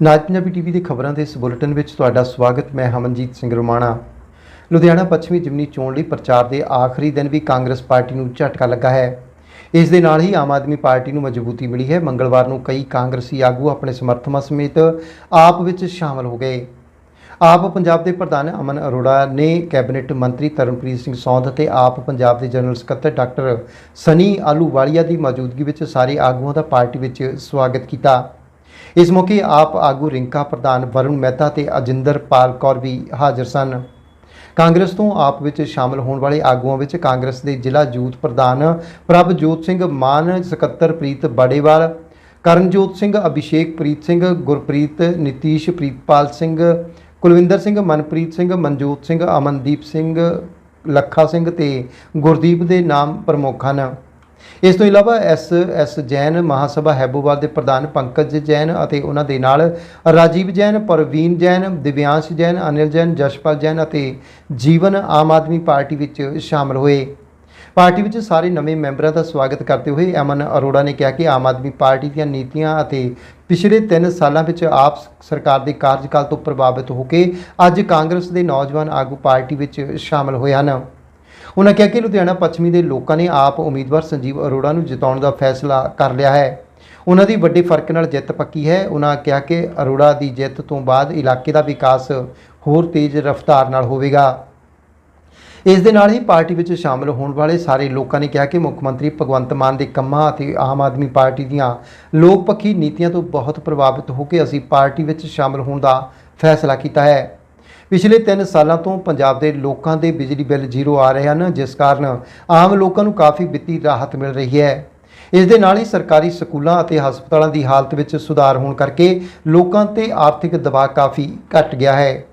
ਨਾਜ Punjabi TV ਦੇ ਖਬਰਾਂ ਦੇ ਇਸ ਬੁਲੇਟਿਨ ਵਿੱਚ ਤੁਹਾਡਾ ਸਵਾਗਤ, ਮੈਂ ਹਮਨਜੀਤ ਸਿੰਘ ਰੋਮਾਣਾ। ਲੁਧਿਆਣਾ ਪੱਛਮੀ ਜਿਮਨੀ ਚੋਣ ਲਈ ਪ੍ਰਚਾਰ ਦੇ ਆਖਰੀ ਦਿਨ ਵੀ ਕਾਂਗਰਸ ਪਾਰਟੀ ਨੂੰ ਝਟਕਾ ਲੱਗਾ ਹੈ। ਇਸ ਦੇ ਨਾਲ ਹੀ ਆਮ ਆਦਮੀ ਪਾਰਟੀ ਨੂੰ ਮਜ਼ਬੂਤੀ ਮਿਲੀ ਹੈ। ਮੰਗਲਵਾਰ ਨੂੰ ਕਈ ਕਾਂਗਰਸੀ ਆਗੂ ਆਪਣੇ ਸਮਰਥਕਾਂ ਸਮੇਤ ਆਪ ਵਿੱਚ ਸ਼ਾਮਲ ਹੋ ਗਏ। ਆਪ ਪੰਜਾਬ ਦੇ ਪ੍ਰਧਾਨ ਅਮਨ ਅਰੋੜਾ ਨੇ ਕੈਬਨਿਟ ਮੰਤਰੀ ਤਰਨਪ੍ਰੀਤ ਸਿੰਘ ਸੌਂਧ ਅਤੇ ਆਪ ਪੰਜਾਬ ਦੇ ਜਨਰਲ ਸਕੱਤਰ ਡਾਕਟਰ ਸਨੀ ਆਲੂਵਾਲੀਆ ਦੀ ਮੌਜੂਦਗੀ ਵਿੱਚ ਸਾਰੇ ਆਗੂਆਂ ਦਾ ਪਾਰਟੀ ਵਿੱਚ ਸਵਾਗਤ ਕੀਤਾ। ਇਸ ਮੌਕੇ ਆਪ ਆਗੂ ਰਿੰਕਾ ਪ੍ਰਧਾਨ ਵਰੁਣ ਮਹਿਤਾ ਤੇ ਅਜਿੰਦਰ ਪਾਲ ਕੌਰ ਵੀ ਹਾਜ਼ਰ ਸਨ। ਕਾਂਗਰਸ ਤੋਂ ਆਪ ਵਿੱਚ ਸ਼ਾਮਲ ਹੋਣ ਵਾਲੇ ਆਗੂਆਂ ਵਿੱਚ ਕਾਂਗਰਸ ਦੇ ਜ਼ਿਲ੍ਹਾ ਯੂਥ ਪ੍ਰਧਾਨ ਪ੍ਰਭਜੋਤ ਸਿੰਘ ਮਾਨ, ਸਕੱਤਰ ਪ੍ਰੀਤ ਬੜੇਵਾਲ, ਕਰਨਜੋਤ ਸਿੰਘ, ਅਭਿਸ਼ੇਕ ਪ੍ਰੀਤ ਸਿੰਘ, ਗੁਰਪ੍ਰੀਤ ਨਿਤੀਸ਼, ਪ੍ਰੀਤਪਾਲ ਸਿੰਘ, ਕੁਲਵਿੰਦਰ ਸਿੰਘ, ਮਨਪ੍ਰੀਤ ਸਿੰਘ, ਮਨਜੋਤ ਸਿੰਘ, ਅਮਨਦੀਪ ਸਿੰਘ, ਲੱਖਾ ਸਿੰਘ ਤੇ ਗੁਰਦੀਪ ਦੇ ਨਾਮ ਪ੍ਰਮੁੱਖ ਹਨ। ਇਸ ਤੋਂ ਇਲਾਵਾ ਐਸ ਐਸ ਜੈਨ ਮਹਾਸਭਾ ਹੈਬੋਵਾਲ ਦੇ ਪ੍ਰਧਾਨ ਪੰਕਜ ਜੈਨ ਅਤੇ ਉਹਨਾਂ ਦੇ ਨਾਲ ਰਾਜੀਵ ਜੈਨ, ਪਰਵੀਨ ਜੈਨ, ਦਿਵਿਆਂਸ਼ ਜੈਨ, ਅਨਿਲ ਜੈਨ, ਜਸ਼ਪਾਲ ਜੈਨ ਅਤੇ ਜੀਵਨ ਆਮ ਆਦਮੀ ਪਾਰਟੀ ਵਿੱਚ ਸ਼ਾਮਲ ਹੋਏ। ਪਾਰਟੀ ਵਿੱਚ ਸਾਰੇ ਨਵੇਂ ਮੈਂਬਰਾਂ ਦਾ ਸਵਾਗਤ ਕਰਦੇ ਹੋਏ ਅਮਨ ਅਰੋੜਾ ਨੇ ਕਿਹਾ ਕਿ ਆਮ ਆਦਮੀ ਪਾਰਟੀ ਦੀਆਂ ਨੀਤੀਆਂ ਅਤੇ ਪਿਛਲੇ 3 ਸਾਲਾਂ ਵਿੱਚ ਆਪ ਸਰਕਾਰ ਦੇ ਕਾਰਜਕਾਲ ਤੋਂ ਪ੍ਰਭਾਵਿਤ ਹੋ ਕੇ ਅੱਜ ਕਾਂਗਰਸ ਦੇ ਨੌਜਵਾਨ ਆਗੂ ਪਾਰਟੀ ਵਿੱਚ ਸ਼ਾਮਲ ਹੋਏ ਹਨ। ਉਹਨਾਂ ਕਿਹਾ ਕਿ ਲੁਧਿਆਣਾ ਪੱਛਮੀ ਦੇ ਲੋਕਾਂ ਨੇ ਆਪ ਉਮੀਦਵਾਰ ਸੰਜੀਵ ਅਰੋੜਾ ਨੂੰ ਜਿਤਾਉਣ ਦਾ ਫੈਸਲਾ ਕਰ ਲਿਆ ਹੈ। ਉਹਨਾਂ ਦੀ ਵੱਡੇ ਫ਼ਰਕ ਨਾਲ ਜਿੱਤ ਪੱਕੀ ਹੈ। ਉਹਨਾਂ ਕਿਹਾ ਕਿ ਅਰੋੜਾ ਦੀ ਜਿੱਤ ਤੋਂ ਬਾਅਦ ਇਲਾਕੇ ਦਾ ਵਿਕਾਸ ਹੋਰ ਤੇਜ਼ ਰਫ਼ਤਾਰ ਨਾਲ ਹੋਵੇਗਾ। ਇਸ ਦੇ ਨਾਲ ਹੀ ਪਾਰਟੀ ਵਿੱਚ ਸ਼ਾਮਲ ਹੋਣ ਵਾਲੇ ਸਾਰੇ ਲੋਕਾਂ ਨੇ ਕਿਹਾ ਕਿ ਮੁੱਖ ਮੰਤਰੀ ਭਗਵੰਤ ਮਾਨ ਦੇ ਕੰਮਾਂ ਅਤੇ ਆਮ ਆਦਮੀ ਪਾਰਟੀ ਦੀਆਂ ਲੋਕ ਪੱਖੀ ਨੀਤੀਆਂ ਤੋਂ ਬਹੁਤ ਪ੍ਰਭਾਵਿਤ ਹੋ ਕੇ ਅਸੀਂ ਪਾਰਟੀ ਵਿੱਚ ਸ਼ਾਮਲ ਹੋਣ ਦਾ ਫੈਸਲਾ ਕੀਤਾ ਹੈ। ਪਿਛਲੇ 3 ਸਾਲਾਂ ਤੋਂ ਪੰਜਾਬ ਦੇ ਲੋਕਾਂ ਦੇ ਬਿਜਲੀ ਬਿੱਲ ਜ਼ੀਰੋ ਆ ਰਹੇ ਹਨ, ਜਿਸ ਕਾਰਨ ਆਮ ਲੋਕਾਂ ਨੂੰ ਕਾਫੀ ਵਿੱਤੀ ਰਾਹਤ ਮਿਲ ਰਹੀ ਹੈ। ਇਸ ਦੇ ਨਾਲ ਹੀ ਸਰਕਾਰੀ ਸਕੂਲਾਂ ਅਤੇ ਹਸਪਤਾਲਾਂ ਦੀ ਹਾਲਤ ਵਿੱਚ ਸੁਧਾਰ ਹੋਣ ਕਰਕੇ ਲੋਕਾਂ ਤੇ ਆਰਥਿਕ ਦਬਾਅ ਕਾਫੀ ਘਟ ਗਿਆ ਹੈ।